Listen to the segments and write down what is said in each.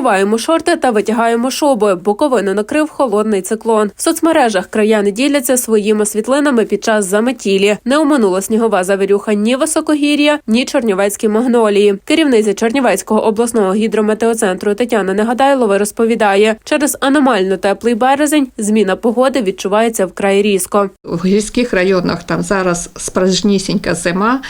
Ховаємо шорти та витягаємо шуби. Буковину накрив холодний циклон. В соцмережах краяни діляться своїми світлинами під час заметілі. Не оминула снігова завірюха ні високогір'я, ні чорнівецькі магнолії. Керівниця Чернівецького обласного гідрометеоцентру Тетяна Негадайлова розповідає, через аномально теплий березень зміна погоди відчувається вкрай різко. В гірських районах там зараз справжнісінька зима,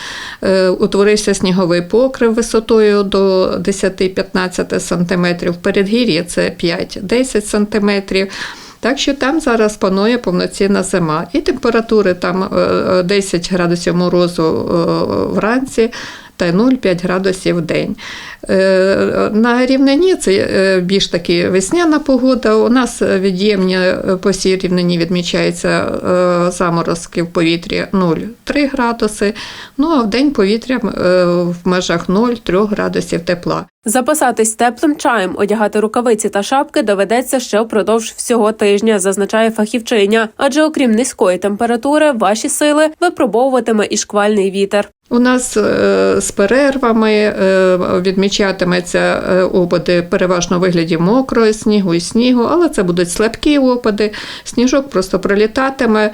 е, утворився сніговий покрив висотою до 10-15 сантиметрів. В передгір'я це 5-10 сантиметрів. Так що там зараз панує повноцінна зима. І температури там е, е, 10 градусів морозу е, вранці та 0,5 градусів в день. Е, На рівнині це е, більш таки весняна погода. У нас від'ємні е, по всій рівнині відмічаються заморозки в повітрі 0,3 градуси. Ну а в день повітря в межах 0,3 градусів тепла. Запасатись теплим чаєм, одягати рукавиці та шапки доведеться ще впродовж всього тижня, зазначає фахівчиня. Адже окрім низької температури, ваші сили випробовуватиме і шквальний вітер. У нас е, з перервами е, відмічатиметься е, опади переважно у вигляді мокрого снігу і снігу, але це будуть слабкі опади. Сніжок просто пролітатиме,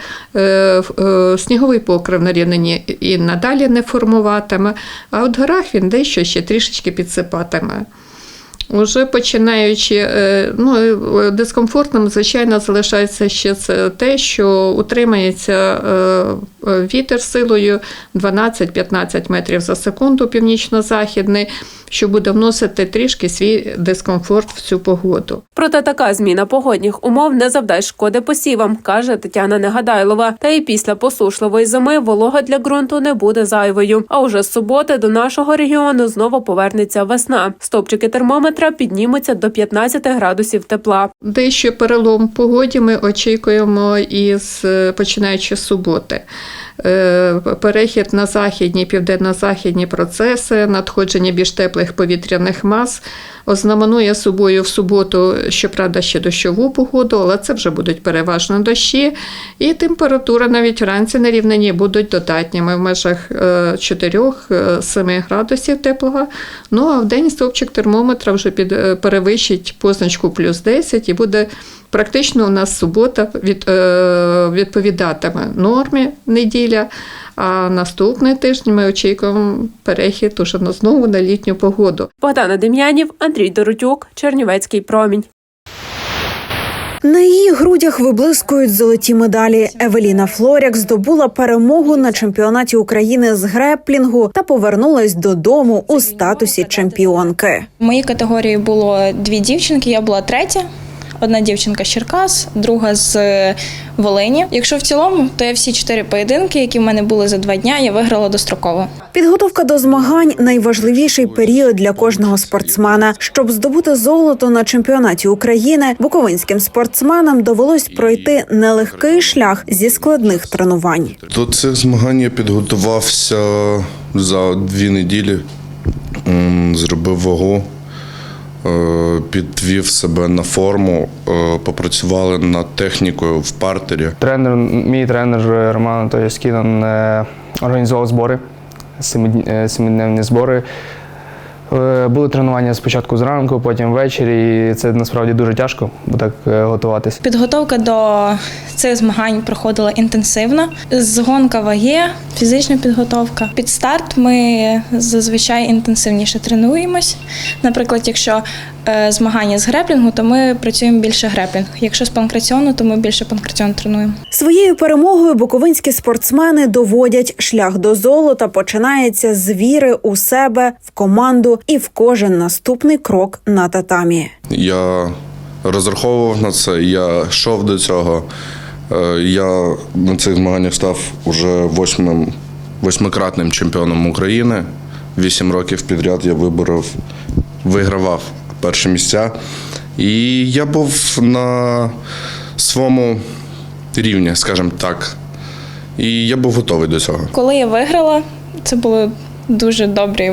сніговий покрив на рівнині і надалі не формуватиме, а от в горах він дещо ще трішечки підсипатиме. Уже починаючи, ну дискомфортним, звичайно, залишається ще це те, що утримається вітер силою 12-15 метрів за секунду, північно-західний, що буде вносити трішки свій дискомфорт в цю погоду. Проте така зміна погодних умов не завдасть шкоди посівам, каже Тетяна Негадайлова. Та і після посушливої зими волога для ґрунту не буде зайвою. А уже з суботи до нашого регіону знову повернеться весна. Стопчики термометра піднімуться до 15 градусів тепла. Дещо перелом погоді ми очікуємо із е, починаючи з суботи. Е, Перехід на західні, південно-західні процеси, надходження більш теплих повітряних мас ознаменує собою в суботу, щоправда, ще дощову погоду, але це вже будуть переважно дощі, і температура навіть вранці на рівнині будуть додатніми в межах е, 4-7 градусів теплого. Ну а в день стовпчик термометра вже під, е, перевищить позначку плюс 10 і буде практично у нас субота від, е, відповідатиме нормі неділя. А наступний тиждень ми очікуємо перехід уже на знову на літню погоду. Богдана Дем'янів, Андрій Доротюк, Чернівецький промінь. На її грудях виблискують золоті медалі. Евеліна Флоряк здобула перемогу на чемпіонаті України з греплінгу та повернулась додому у статусі чемпіонки. В моїй категорії було дві дівчинки, я була третя. Одна дівчинка з Черкас, друга з Волині. Якщо в цілому, то я всі чотири поєдинки, які в мене були за два дня, я виграла достроково. Підготовка до змагань найважливіший період для кожного спортсмена. Щоб здобути золото на чемпіонаті України, буковинським спортсменам довелось пройти нелегкий шлях зі складних тренувань. До цих змагань я підготувався за дві неділі, зробив вагу, е, підвів себе на форму, е, попрацювали над технікою в партері. Тренер, мій тренер Роман Анатолійович е, організував збори, е, семидневні збори. Були тренування спочатку зранку, потім ввечері, і це насправді дуже тяжко, бо так готуватись. Підготовка до цих змагань проходила інтенсивно. Згонка ваги, фізична підготовка. Під старт ми зазвичай інтенсивніше тренуємось. Наприклад, якщо змагання з греплінгу, то ми працюємо більше греплінг. Якщо з панкраціону, то ми більше панкраціон тренуємо. Своєю перемогою буковинські спортсмени доводять шлях до золота починається з віри у себе, в команду і в кожен наступний крок на татамі. Я розраховував на це, я йшов до цього. Е, Я на цих змаганнях став уже восьмим, восьмикратним чемпіоном України. Вісім років підряд я виборов, вигравав перші місця. І я був на своєму рівні, скажімо так. І я був готовий до цього. Коли я виграла, це були дуже добрі.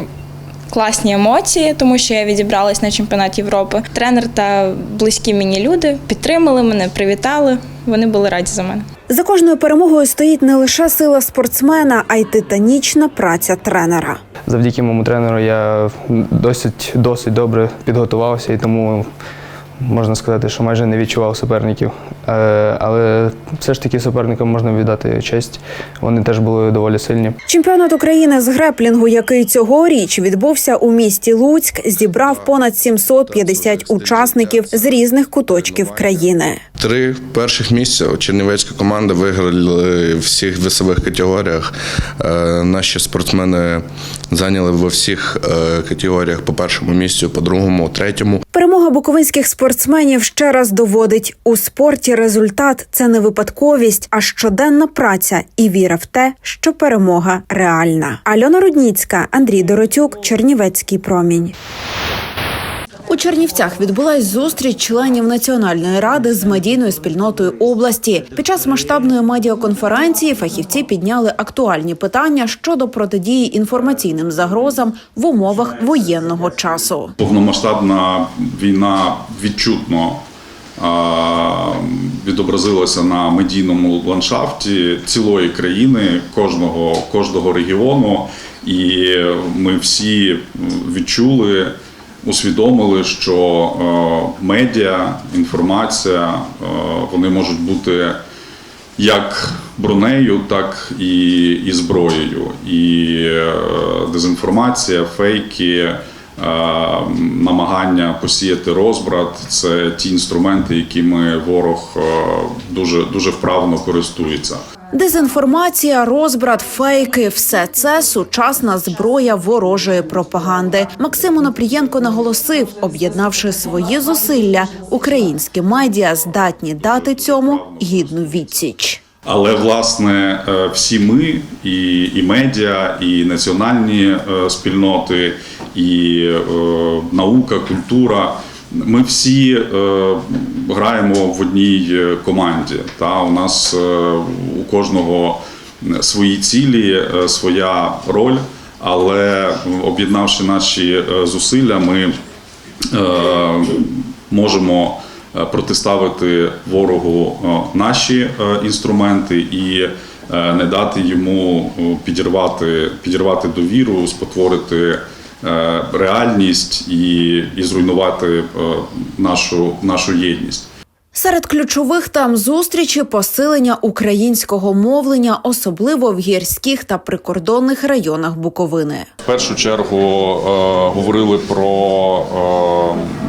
Класні емоції, тому що я відібралась на чемпіонат Європи. Тренер та близькі мені люди підтримали мене, привітали. Вони були раді за мене. За кожною перемогою стоїть не лише сила спортсмена, а й титанічна праця тренера. Завдяки моєму тренеру я досить, досить добре підготувався і тому можна сказати, що майже не відчував суперників. Е, Але все ж таки суперникам можна віддати честь. Вони теж були доволі сильні. Чемпіонат України з греплінгу, який цьогоріч відбувся у місті Луцьк, зібрав понад 750 учасників з різних куточків країни. Три перших місця чернівецька команда виграли в всіх весових категоріях. Е, Наші спортсмени зайняли во всіх е, категоріях по першому місцю, по другому, третьому. Перемога буковинських спортсменів ще раз доводить у спорті. Результат це не випадковість, а щоденна праця і віра в те, що перемога реальна. Альона Рудніцька, Андрій Доротюк, Чернівецький промінь. У Чернівцях відбулась зустріч членів національної ради з медійною спільнотою області. Під час масштабної медіаконференції фахівці підняли актуальні питання щодо протидії інформаційним загрозам в умовах воєнного часу. Повномасштабна війна відчутно відобразилася на медійному ландшафті цілої країни, кожного, кожного регіону, і ми всі відчули, усвідомили, що е, медіа, інформація е, вони можуть бути як бронею, так і, і зброєю. І е, дезінформація, фейки, намагання посіяти розбрат це ті інструменти, якими ворог дуже, дуже вправно користується. Дезінформація, розбрат, фейки все це сучасна зброя ворожої пропаганди. Максим Онопрієнко наголосив, об'єднавши свої зусилля, українські медіа здатні дати цьому гідну відсіч. Але власне е, всі ми, і, і медіа, і національні е, спільноти, і е, наука, культура. Ми всі е, граємо в одній е, команді. Та у нас е, у кожного свої цілі, е, своя роль. Але об'єднавши наші е, зусилля, ми е, можемо е, протиставити ворогу наші інструменти і не дати йому підірвати, підірвати довіру, спотворити реальність і, і зруйнувати е, нашу, нашу єдність. Серед ключових там зустрічі посилення українського мовлення, особливо в гірських та прикордонних районах Буковини. В першу чергу е, говорили про е,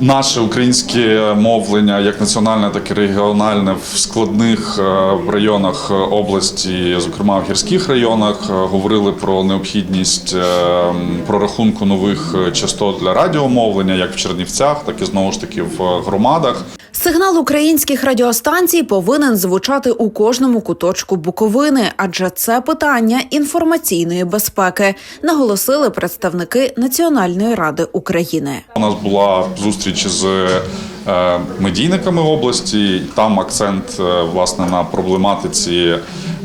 наше українське мовлення, як національне, так і регіональне в складних е, районах області, зокрема в гірських районах. Е, Говорили про необхідність е, прорахунку нових частот для радіомовлення, як в Чернівцях, так і знову ж таки в громадах. Сигнал українських радіостанцій повинен звучати у кожному куточку Буковини, адже це питання інформаційної безпеки, наголосили представники Національної ради України. У нас була зустріч з е, медійниками області. Там акцент е, власне на проблематиці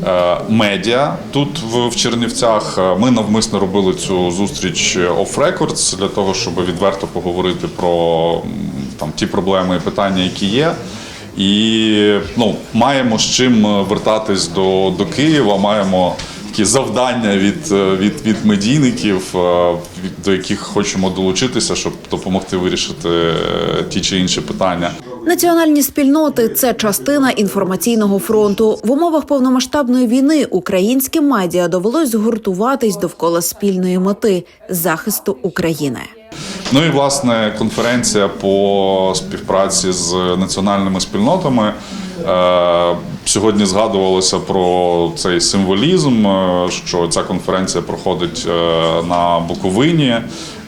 е, медіа тут в, Чернівцях. Ми навмисно робили цю зустріч off records для того, щоб відверто поговорити про там ті проблеми і питання, які є. І ну, маємо з чим вертатись до, до Києва. Маємо такі завдання від, е, від, від медійників, е, до яких хочемо долучитися, щоб допомогти вирішити е, ті чи інші питання. Національні спільноти це частина інформаційного фронту. В умовах повномасштабної війни українським медіа довелось згуртуватись довкола спільної мети захисту України. Ну і власне конференція по співпраці з національними спільнотами. Сьогодні згадувалося про цей символізм, е, що ця конференція проходить е, на Буковині,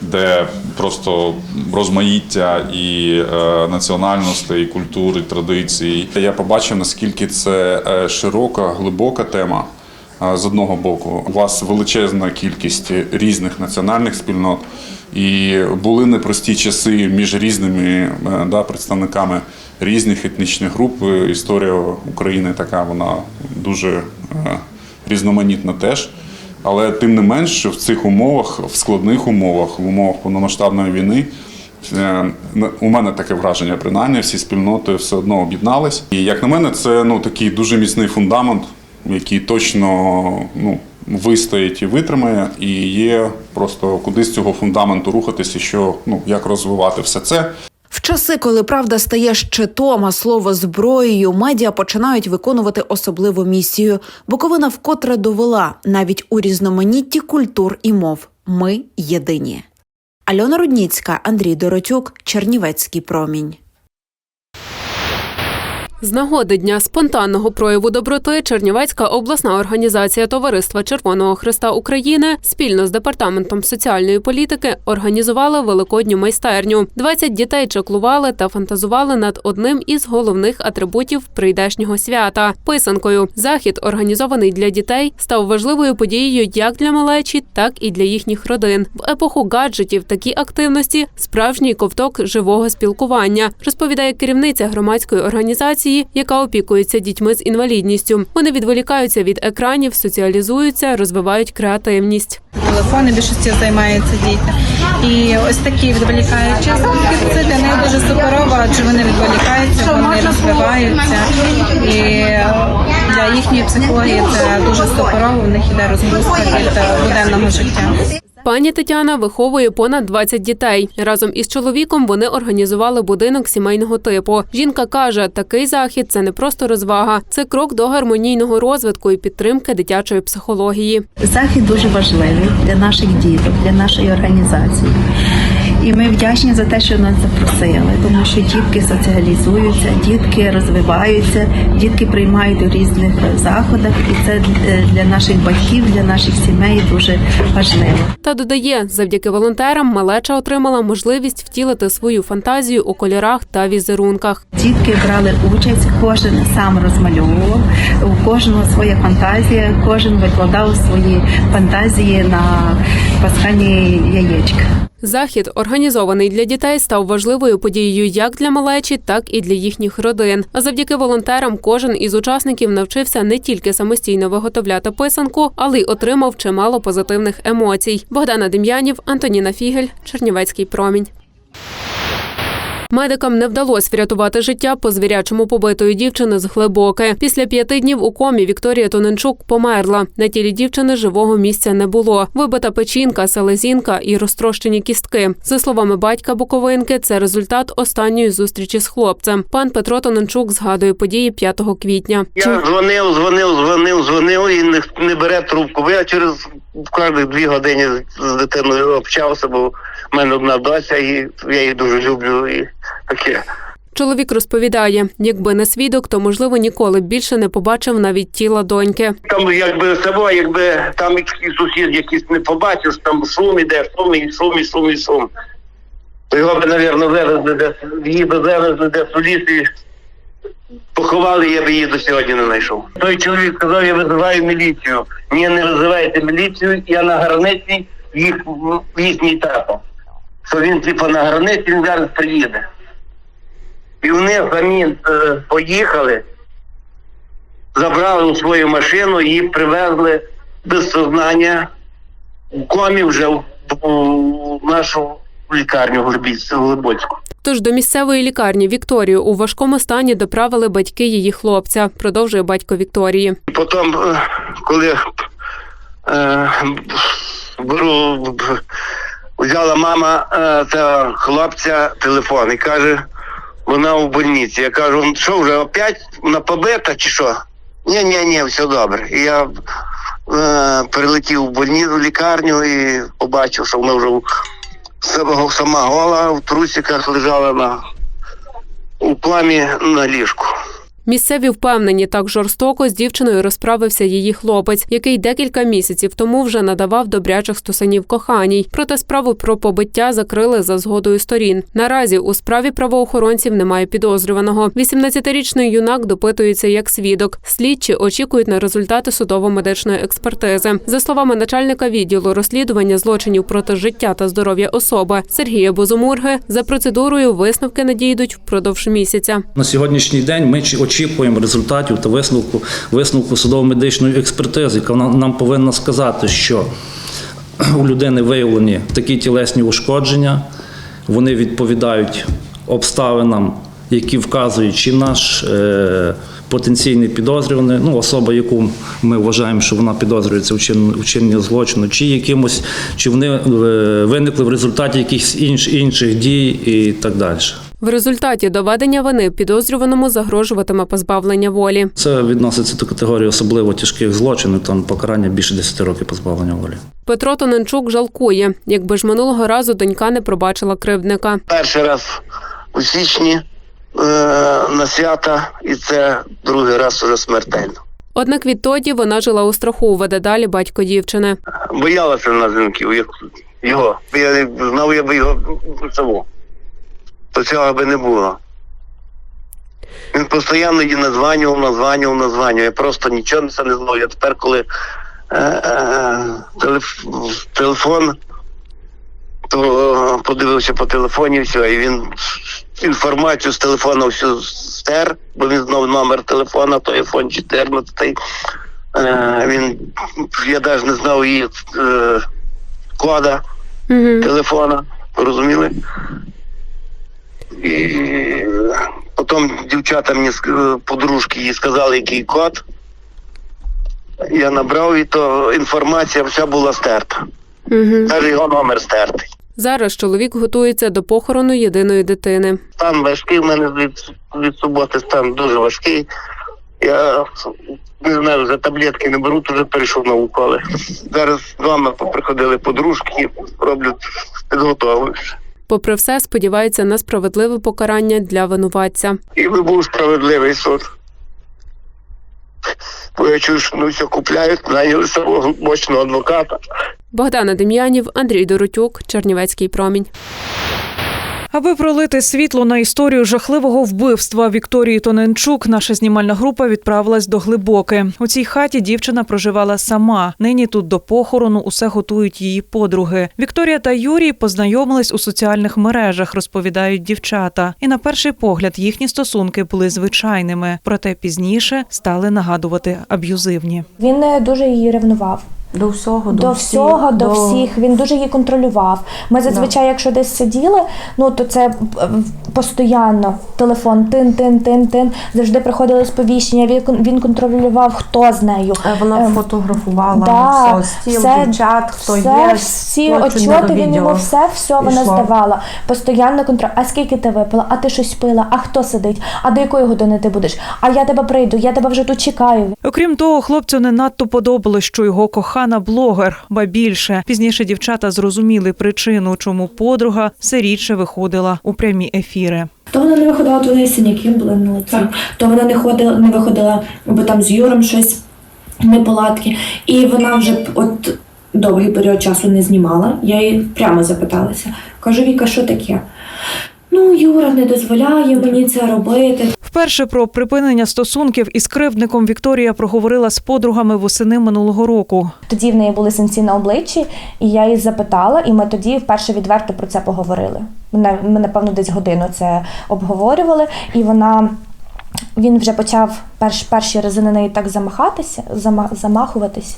де просто розмаїття і е, національностей, і культури, і традицій. Я побачив, наскільки це широка, глибока тема. З одного боку, у вас величезна кількість різних національних спільнот, і були непрості часи між різними да, представниками різних етнічних груп. Е, Історія України така, вона дуже е, різноманітна теж. Але тим не менш, в цих умовах, в складних умовах, в умовах повномасштабної війни, е, у мене таке враження, принаймні, всі спільноти все одно об'єднались. І як на мене, це ну такий дуже міцний фундамент, який точно ну. Вистоїть і витримає, і є просто куди з цього фундаменту рухатися, що ну як розвивати все це. Часи, коли правда стає щитом, а слово зброєю, медіа починають виконувати особливу місію. Буковина вкотре довела навіть у різноманітті культур і мов. Ми єдині. Альона Рудніцька, Андрій Доротюк, Чернівецький промінь. З нагоди дня спонтанного прояву доброти Чернівецька обласна організація Товариства Червоного Христа України спільно з департаментом соціальної політики організували великодню майстерню. 20 дітей чаклували та фантазували над одним із головних атрибутів прийдешнього свята писанкою. Захід, організований для дітей, став важливою подією як для малечі, так і для їхніх родин. В епоху гаджетів такі активності справжній ковток живого спілкування, розповідає керівниця громадської організації, яка опікується дітьми з інвалідністю. Вони відволікаються від екранів, соціалізуються, розвивають креативність. телефони більшості займаються діти. І ось такі відволікаючі заходи, це для них дуже суперово, адже вони відволікаються, вони розвиваються. І для їхньої психології це дуже суперово, в них іде розгрузка від буденного життя. Пані Тетяна виховує понад 20 дітей. Разом із чоловіком вони організували будинок сімейного типу. Жінка каже, такий захід це не просто розвага, це крок до гармонійного розвитку і підтримки дитячої психології. Захід дуже важливий для наших діток, для нашої організації. І ми вдячні за те, що нас запросили, тому що дітки соціалізуються, дітки розвиваються, дітки приймають у різних заходах, і це е, для наших батьків, для наших сімей дуже важливо. Та додає, завдяки волонтерам малеча отримала можливість втілити свою фантазію у кольорах та візерунках. Дітки брали участь, кожен сам розмальовував, у кожного своя фантазія, кожен викладав свої фантазії на пасхальні яєчка. Захід, організований для дітей, став важливою подією як для малечі, так і для їхніх родин. А завдяки волонтерам кожен із учасників навчився не тільки самостійно виготовляти писанку, але й отримав чимало позитивних емоцій. Богдана Дем'янів, Антоніна Фігель, Чернівецький промінь. Медикам не вдалося врятувати життя по звірячому побитої дівчини з глибоке. Після п'яти днів у комі Вікторія Тоненчук померла. На тілі дівчини живого місця не було. Вибита печінка, селезінка і розтрощені кістки. За словами батька Буковинки, це результат останньої зустрічі з хлопцем. Пан Петро Тоненчук згадує події 5 квітня. Я дзвонив, дзвонив, дзвонив, дзвонив і не, не бере трубку. Бо я через кожні дві години з- дитиною общався, бо в мене одна доця, і я її дуже люблю. І таке. Чоловік розповідає, якби не свідок, то можливо ніколи б більше не побачив навіть тіла доньки. Там якби село, якби там якийсь сусід якийсь не побачив, там шум іде, шум і шум і шум і шум. То його би, мабуть, вивезли десь, її би вивезли десь у ліс і поховали, я би її до сьогодні не знайшов. Той чоловік сказав, я визиваю міліцію. Ні, не визивайте міліцію, я на границі їх в їхній тато. Що він типу на границі, він зараз приїде. І вони самі е, поїхали, забрали у свою машину і привезли без сознання в комі вже в, в нашу лікарню Глибоцьку. Тож до місцевої лікарні Вікторію у важкому стані доправили батьки її хлопця. Продовжує батько Вікторії. Потім, е, коли е, беру, взяла мама е, цього хлопця телефон і каже, вона у больниці. Я кажу, «Ну, що вже опять на побита чи що? Ні, ні, ні, все добре. І я е, прилетів в больницю, в лікарню і побачив, що вона вже в- сама, сама гола в трусиках лежала на у пламі на ліжку. Місцеві впевнені, так жорстоко з дівчиною розправився її хлопець, який декілька місяців тому вже надавав добрячих стусанів коханій. Проте справу про побиття закрили за згодою сторін. Наразі у справі правоохоронців немає підозрюваного. 18-річний юнак допитується як свідок. Слідчі очікують на результати судово-медичної експертизи. За словами начальника відділу розслідування злочинів проти життя та здоров'я особи Сергія Бозомурги, за процедурою висновки надійдуть впродовж місяця. На сьогоднішній день ми чи- очікуємо результатів та висновку, висновку судово-медичної експертизи, яка нам- повинна сказати, що у людини виявлені такі тілесні ушкодження, вони відповідають обставинам, які вказують, чи наш е, потенційний підозрюваний, ну особа, яку ми вважаємо, що вона підозрюється у чин- у чиненні злочину, чи якимось, чи вони е, виникли в результаті якихось інш, інших дій і так далі. В результаті доведення вини підозрюваному загрожуватиме позбавлення волі. Це відноситься до категорії особливо тяжких злочинів, там покарання більше 10 років позбавлення волі. Петро Тоненчук жалкує, якби ж минулого разу донька не пробачила кривдника. Перший раз у січні е, на свята, і це другий раз уже смертельно. Однак відтоді вона жила у страху, веде далі батько дівчини. Боялася вона дзвінків, як його. Я знав, я би його саму. Цього би не було. Він постійно її названював, названював, названював. Я просто нічого це не знав. Я тепер, коли е, е, телеф, телефон, то е, подивився по телефоні все, і він інформацію з телефону всю стер, бо він знав номер телефона, то iPhone 14. Е, він, я навіть не знав її е, кода телефона, розуміли? І потім дівчата мені ск- подружки їй сказали, який код. Я набрав і то інформація вся була стерта. Угу. Навіть його номер стертий. Зараз чоловік готується до похорону єдиної дитини. Стан важкий, в мене від, від суботи стан дуже важкий. Я не знаю, вже таблетки не беру, вже перейшов на уколи. Зараз з вами приходили подружки, роблять підготовку. Попри все, сподівається на справедливе покарання для винуватця. І би був справедливий суд. Бо я чую, що ну все купляють, наняли самого мощного адвоката. Богдана Дем'янів, Андрій Доротюк, Чернівецький промінь. Аби пролити світло на історію жахливого вбивства Вікторії Тоненчук, наша знімальна група відправилась до глибоки. У цій хаті дівчина проживала сама. Нині тут до похорону усе готують її подруги. Вікторія та Юрій познайомились у соціальних мережах, розповідають дівчата. І на перший погляд їхні стосунки були звичайними, проте пізніше стали нагадувати аб'юзивні. Він е, дуже її ревнував. До всього, До, всього, до, всіх. Він дуже її контролював. Ми зазвичай, якщо десь сиділи, ну то це е, постійно телефон тин, тин, тин, тин. Завжди приходили сповіщення. Він, він контролював, хто з нею. Е, Вона Ем, фотографувала да, все, стіл, все, дівчат, хто все, є. всі отчоти, він йому все, все вона йшло. здавала. Постійно контроль. А скільки ти випила? А ти щось пила? А хто сидить? А до якої години ти будеш? А я тебе прийду, я тебе вже тут чекаю. Окрім того, хлопцю не надто подобалось, що його кохана блогер, ба більше. Пізніше дівчата зрозуміли причину, чому подруга все рідше виходила у прямі ефіри. То вона не виходила, то в неї синяки були на лиці. То вона не ходила, не виходила, бо там з Юром щось неполадки. І вона вже б от довгий період часу не знімала. Я їй прямо запиталася. Кажу, Віка, що таке? Ну, Юра не дозволяє мені це робити. Вперше про припинення стосунків із кривдником Вікторія проговорила з подругами восени минулого року. Тоді в неї були синці на обличчі, і я її запитала, і ми тоді вперше відверто про це поговорили. Ми, ми напевно, десь годину це обговорювали, і вона. Він вже почав перш, перші рази на неї так замахатися, зама, замахуватись.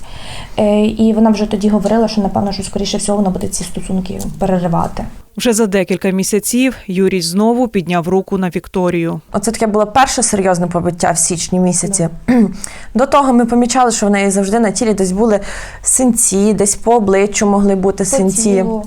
Е, і вона вже тоді говорила, що напевно, що скоріше всього вона буде ці стосунки переривати. Вже за декілька місяців Юрій знову підняв руку на Вікторію. Оце таке було перше серйозне побиття в січні місяці. До того ми помічали, що в неї завжди на тілі десь були синці, десь по обличчю могли бути синці. тілу.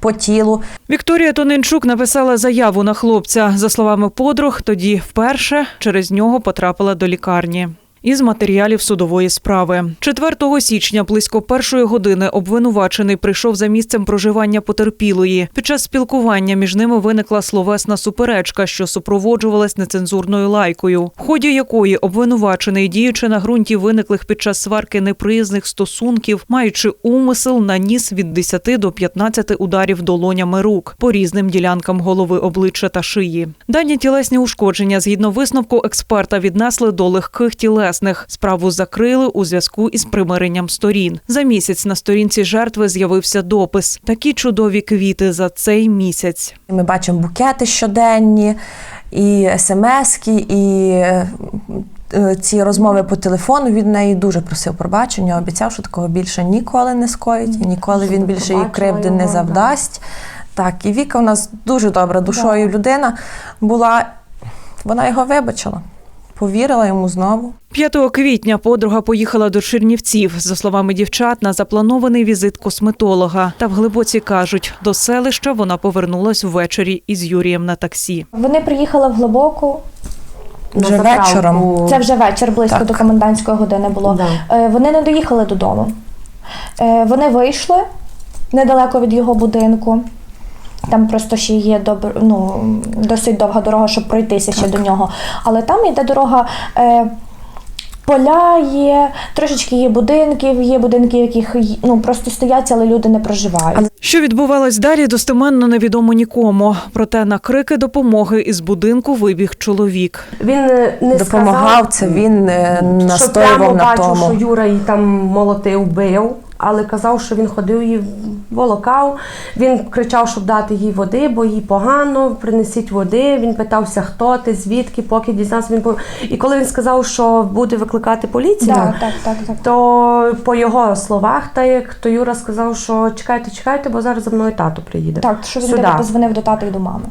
По тілу. Вікторія Тоненчук написала заяву на хлопця. За словами подруг, тоді вперше через нього потрапила до лікарні. Із матеріалів судової справи 4 січня близько першої години обвинувачений прийшов за місцем проживання потерпілої. Під час спілкування між ними виникла словесна суперечка, що супроводжувалась нецензурною лайкою, в ході якої обвинувачений, діючи на ґрунті виниклих під час сварки неприязних стосунків, маючи умисел, наніс від 10 до 15 ударів долонями рук по різним ділянкам голови, обличчя та шиї. Дані тілесні ушкодження, згідно висновку експерта, віднесли до легких тілесних. Справу закрили у зв'язку із примиренням сторін. За місяць на сторінці жертви з'явився допис: такі чудові квіти за цей місяць. Ми бачимо букети щоденні, і смски, і е, е, ці розмови по телефону від неї дуже просив пробачення, обіцяв, що такого більше ніколи не скоїть, і ніколи він більше Пробачила кривди не завдасть. Так, і Віка у нас дуже добра душою людина була. Вона його вибачила, повірила йому знову. 5 квітня подруга поїхала до Чернівців. За словами дівчат, на запланований візит косметолога. Та в глибоці кажуть, до селища вона повернулась ввечері із Юрієм на таксі. Вони приїхали в глибоку. Вже вечором. Це вже вечір, близько Так. до комендантської години було. Е, Вони не доїхали додому. Е, Вони вийшли недалеко від його будинку. Там просто ще є добр, ну, досить довга дорога, щоб пройтися ще до нього. Але там йде дорога. Е, Поля є, трошечки є будинків, є будинки, яких ну просто стоять, але люди не проживають. Що відбувалось далі, достеменно невідомо нікому. Проте на крики допомоги із будинку вибіг чоловік. Він е, не Допомагав сказав, це, він е, що прямо настоював на тому. що Юра її там молотив, бив, але казав, що він ходив її волокав. Він кричав, щоб дати їй води, бо їй погано, принесіть води. Він питався, хто ти, звідки, поки дізнався. Він пов- І коли він сказав, що буде викликати поліцію, Так, так, так, так. то по його словах, так як то Юра сказав, що чекайте, чекайте, бо зараз за мною тато приїде. Так, що він Сюди. позвонив до тата і до мами.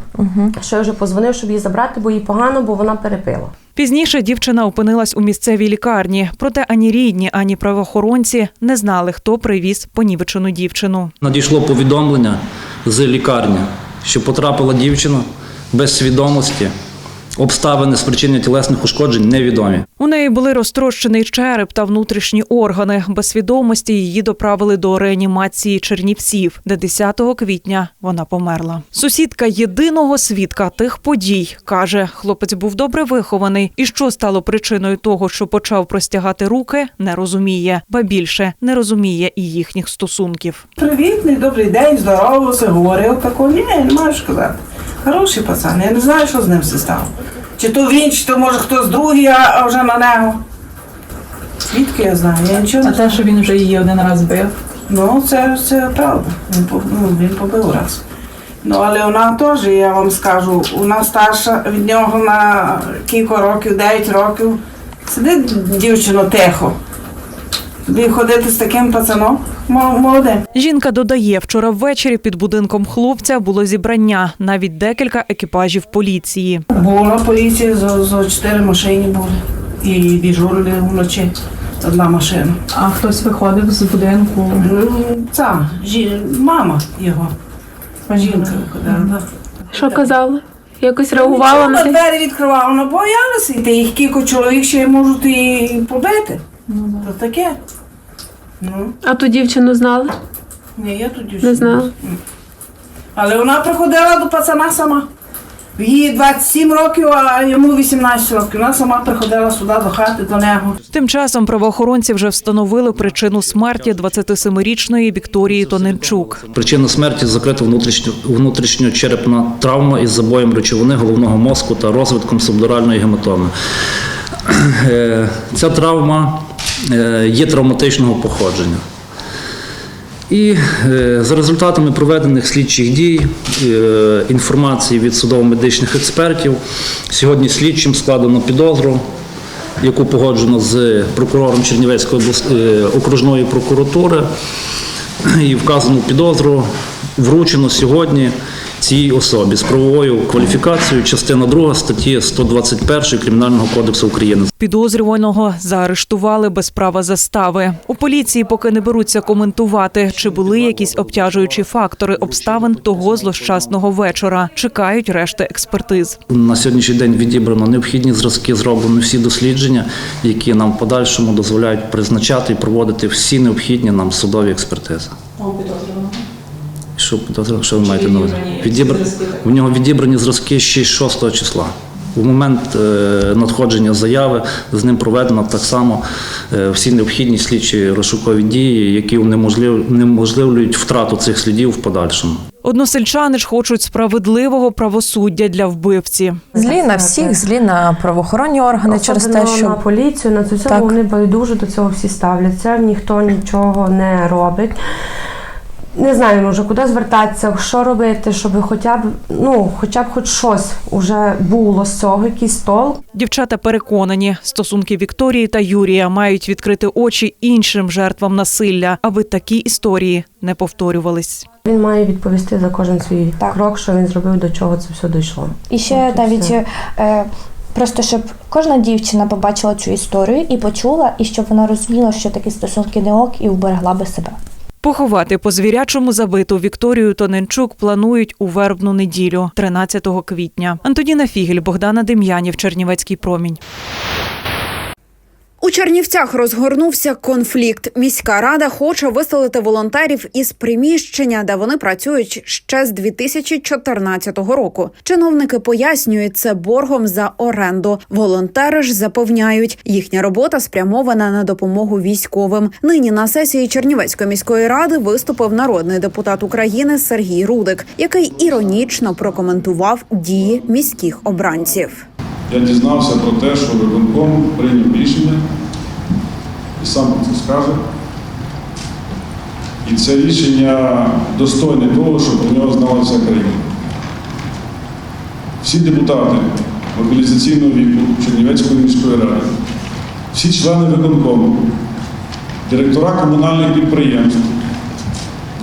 Що я вже позвонив, щоб її забрати, бо їй погано, бо вона перепила. Пізніше дівчина опинилась у місцевій лікарні. Проте ані рідні, ані правоохоронці не знали, хто привіз понівечену дівчину. Надійшло повідомлення з лікарні, що потрапила дівчина без свідомості. Обставини спричинення тілесних ушкоджень невідомі. У неї були розтрощений череп та внутрішні органи. Без свідомості її доправили до реанімації Чернівців, де 10 квітня вона померла. Сусідка єдиного свідка тих подій каже, хлопець був добре вихований, і що стало причиною того, що почав простягати руки, не розуміє, ба більше не розуміє і їхніх стосунків. Привітний, добрий день, здоровався, говорив такого. Ні, не можу сказати. Хороший пацан, я не знаю, що з ним все стало. Чи то він, чи то може хтось другий, а, вже на нього. Звідки я знаю? Я нічого. А те, що він вже її один раз бив? Ну, це, це правда. Він, по- ну, він побив раз. Ну, але вона теж, я вам скажу, вона старша від нього на кілька років, 9 років. Сидить дівчино тихо. Ходити з таким пацаном Мо- молодим. Жінка додає, вчора ввечері під будинком хлопця було зібрання, навіть декілька екіпажів поліції. Була поліція, за чотири машини були. І дежурили вночі одна машина. А хтось виходив з будинку? Ця, жі, мама його. Жінка виходила. Що казали? Якось реагувала на двері відкривала, вона боялася йти. Їх кілька чоловік ще можуть і побити. То таке. Ну, А ту дівчину знали? ні, я тут Не знала. Але вона приходила до пацана сама. Їй 27 років, а йому 18 років. Вона сама приходила сюди до хати, до нього. Тим часом правоохоронці вже встановили причину смерті 27-річної Вікторії Тоненчук. Причина смерті закрита внутрішньо, внутрішньочерепна травма із забоєм речовини головного мозку та розвитком субдуральної гематоми. Е, Ця травма є травматичного походження. І е, за результатами проведених слідчих дій, е, інформації від судово-медичних експертів, сьогодні слідчим складено підозру, яку погоджено з прокурором Чернівецької е, окружної прокуратури і вказану підозру вручено сьогодні цій особі з правовою кваліфікацією, частина 2 статті 121 Кримінального кодексу України. Підозрюваного заарештували без права застави. У поліції поки не беруться коментувати, чи були якісь обтяжуючі фактори обставин того злощасного вечора. Чекають решти експертиз. На сьогоднішній день відібрано необхідні зразки, зроблені всі дослідження, які нам в подальшому дозволяють призначати і проводити всі необхідні нам судові експертизи. Що що ви маєте на увазі? Відібр... В нього відібрані зразки ще з 6 числа. В момент е, надходження заяви з ним проведено так само е, всі необхідні слідчі розшукові дії, які унеможлив- унеможливлюють втрату цих слідів в подальшому. Односельчани ж хочуть справедливого правосуддя для вбивці. Злі на всіх, злі на правоохоронні органи через те, що на поліцію, на все Так. вони байдуже до цього всі ставляться, ніхто нічого не робить. Не знаю, може, куди звертатися, що робити, щоб хоча б, ну, хоча б хоч щось уже було з цього, якийсь толк. Дівчата переконані, стосунки Вікторії та Юрія мають відкрити очі іншим жертвам насилля, аби такі історії не повторювались. Він має відповісти за кожен свій крок, що він зробив, до чого це все дійшло. І ще От навіть все. е, просто щоб кожна дівчина побачила цю історію і почула, і щоб вона розуміла, що такі стосунки не ок, і уберегла би себе. Поховати по звірячому забиту Вікторію Тоненчук планують у вербну неділю, 13 квітня. Антоніна Фігель, Богдана Дем'янів, Чернівецький промінь. У Чернівцях розгорнувся конфлікт. Міська рада хоче виселити волонтерів із приміщення, де вони працюють ще з 2014 року. Чиновники пояснюють це боргом за оренду. Волонтери ж запевняють, їхня робота спрямована на допомогу військовим. Нині на сесії Чернівецької міської ради виступив народний депутат України Сергій Рудик, який іронічно прокоментував дії міських обранців. Я дізнався про те, що виконком прийняв рішення і сам про це скаже. І це рішення достойне того, щоб про нього знала вся країна. Всі депутати мобілізаційного віку Чернівецької міської ради, всі члени виконкому, директора комунальних підприємств,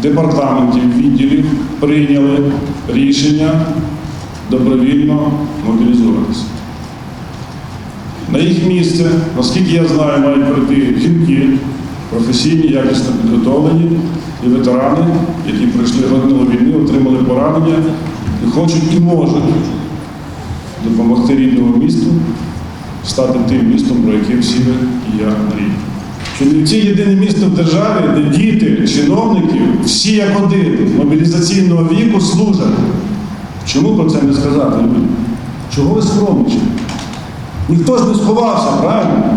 департаментів, відділів прийняли рішення добровільно мобілізуватися. На їх місце, наскільки я знаю, мають прийти жінки, професійні, якісно підготовлені і ветерани, які пройшли годину війни, отримали поранення і хочуть і можуть допомогти рідному місту стати тим містом, про яке всі ви і я мріємо. Чернівці єдине місто в державі, де діти, чиновники, всі як один мобілізаційного віку служать. Чому про це не сказати? Чого ви скромничаєте? Ніхто ж не сховався, правильно?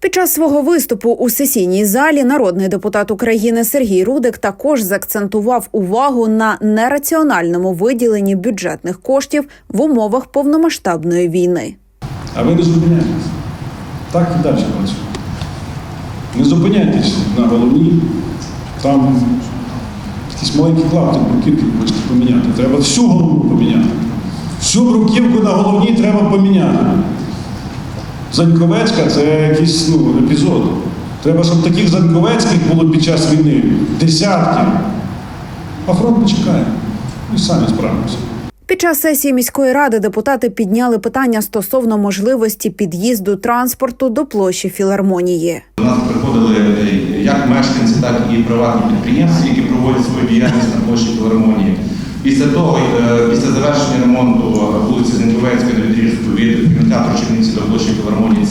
Під час свого виступу у сесійній залі народний депутат України Сергій Рудик також заакцентував увагу на нераціональному виділенні бюджетних коштів в умовах повномасштабної війни. А ви не зупиняйтесь. Так і далі працює. Не зупиняйтесь на головні. Там якісь маленькі клапти бруківки хочете поміняти. Треба всю голову поміняти. Всю бруківку на головні треба поміняти. Заньковецька це якийсь ну, епізод. Треба, щоб таких Заньковецьких було під час війни десятки. А фронт не чекає. Ми самі справимося. Під час сесії міської ради депутати підняли питання стосовно можливості під'їзду транспорту до площі філармонії. До нас приходили е, як мешканці, так і приватні підприємці, які проводять свою діяльність на площі філармонії. Після того, е, після завершення ремонту вулиці Зінковецької на відрізку від кінотеатру Черниці до площі філармонії,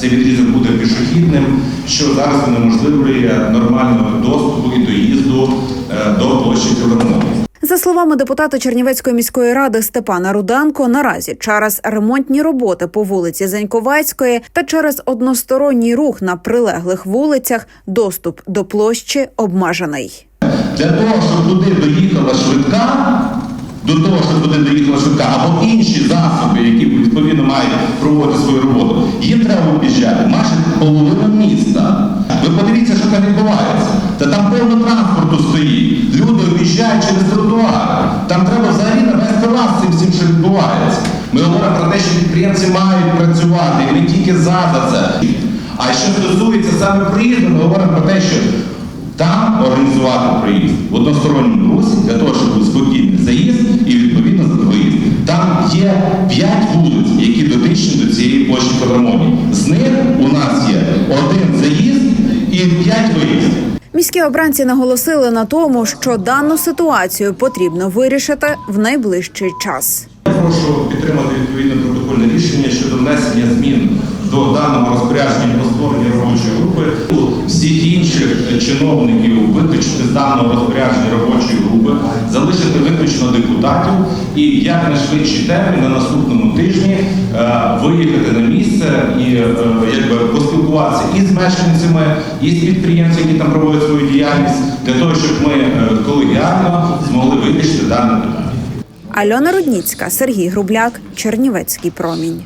цей відрізок буде пішохідним, що зараз унеможливлює нормального доступу і доїзду е, до площі філармонії. За словами депутата Чернівецької міської ради Степана Руденко, наразі через ремонтні роботи по вулиці Заньковецької та через односторонній рух на прилеглих вулицях доступ до площі обмежений. Для того, щоб туди доїхала швидка, до того, щоб туди доїхала швидка, або інші засоби, які відповідно мають проводити свою роботу, їм треба об'їжджати майже половину міста. Ви подивіться, що там відбувається. Та там повно транспорту стоїть. Люди об'їжджають через тротуар. Там треба взагалі навести лад цим всім, що відбувається. Ми говоримо про те, що підприємці мають працювати, і ми тільки за це. А що стосується саме приїзду, ми говоримо про те, що там організувати проїзд в односторонньому русі для того, щоб був спокійний заїзд і відповідно виїзд. Там є п'ять вулиць, які дотичні до цієї площі філармонії. З них у нас є один заїзд і п'ять виїздів. Міські обранці наголосили на тому, що дану ситуацію потрібно вирішити в найближчий час. Я прошу підтримати відповідне протокольне рішення щодо внесення змін до даного розпорядження про створення робочої групи. Всіх інших чиновників виключити з даного розпорядження робочої групи, залишити виключно депутатів і як на швидші термін на наступному тижні е, виїхати на місце і е, якби поспілкуватися і з мешканцями, і з підприємцями, які там проводять свою діяльність, для того, щоб ми е, колегіально змогли вирішити дане питання. Альона Рудніцька, Сергій Грубляк, Чернівецький промінь.